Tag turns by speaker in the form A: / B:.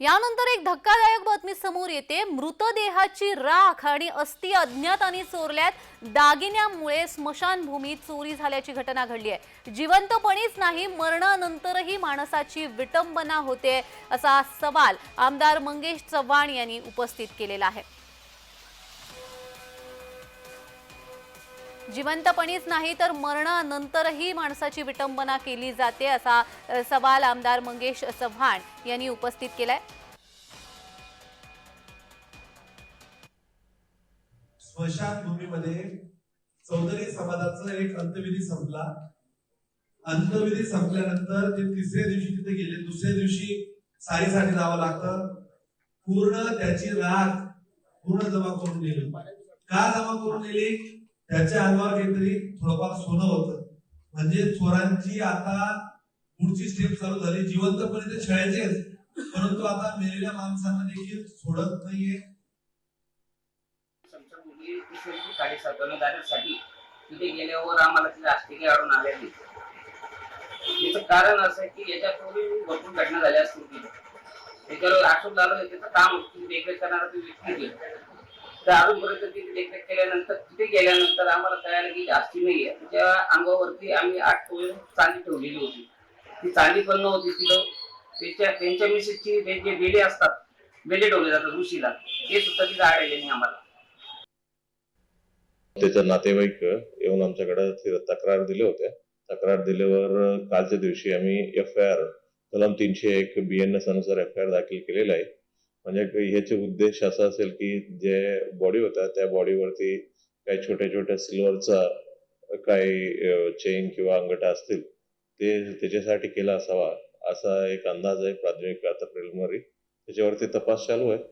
A: यानंतर एक धक्कादायक बातमी समोर येते. मृतदेहाची राख आणि अस्थि अज्ञातांनी चोरल्यात. दागिन्यामुळे स्मशानभूमीत चोरी झाल्याची घटना घडली आहे. जिवंतपणीच नाही मरणानंतरही माणसाची विटंबना होते असा सवाल आमदार मंगेश चव्हाण यांनी उपस्थित केलेला आहे. जिवंतपणीच नाही तर मरणानंतरही माणसाची विटंबना केली जाते असा सवाल आमदार मंगेश चव्हाण यांनी उपस्थित केलाय.
B: स्मशानभूमीमध्ये चौधरी समाजाचा एक अंतविधी संपला. अंतविधी संपल्यानंतर ते तिसऱ्या दिवशी तिथे गेले. दुसऱ्या दिवशी सारीसाठी जावं लागतं. पूर्ण त्याची राग पूर्ण जमा करून नेली. का जमा करून नेली? त्याच्या अंगावर काहीतरी थोडंफार सोनं होतं. म्हणजे चोरांची आता पुढची स्टेप चालू झाली. जिवंतपणे ते छळायचेच. परंतु आता मेलेल्या माणसांना देखील सोडत नाहीये.
C: संसदभूमी तिसरी गाडी साधवण्यासाठी तिथे गेल्यावर आम्हाला तिथे आस्तिके आढळून आलेली याचं कारण असं आहे की याच्यापूर्वी भरपूर घटना झाल्या असतील. त्याच्यावर आठवण झालं त्याचं काम होतं, देखरेख करणारा तो व्यक्ती गेला तर देखरेख केल्यानंतर तिथे गेल्यानंतर आम्हाला कळालं की जास्ती नाही आहे तिच्या म्हणजे अंगावरती आम्ही आठ टोळे चांदी ठेवलेली होती. ती चांदी पण नव्हती तिथं. त्याच्या त्यांच्या मिसेसची त्यांचे जे बेले असतात बेले ठेवले जातात ऋषीला ते सुद्धा तिथे आढळले नाही आम्हाला.
D: त्याचा नातेवाईक येऊन आमच्याकडे तक्रार दिल्या होत्या. तक्रार दिल्यावर कालच्या दिवशी आम्ही एफ आय आर कलम तीनशे एक बी एन एस अनुसार एफ आय आर दाखल केलेला आहे. म्हणजे ह्याचे उद्देश असा असेल की जे बॉडी होता त्या बॉडीवरती काही छोट्या छोट्या सिल्वरचा काही चेन किंवा अंगठा असतील ते त्याच्यासाठी केला असावा असा एक अंदाज आहे प्राथमिक आता प्रिलिमरी त्याच्यावरती तपास चालू आहे.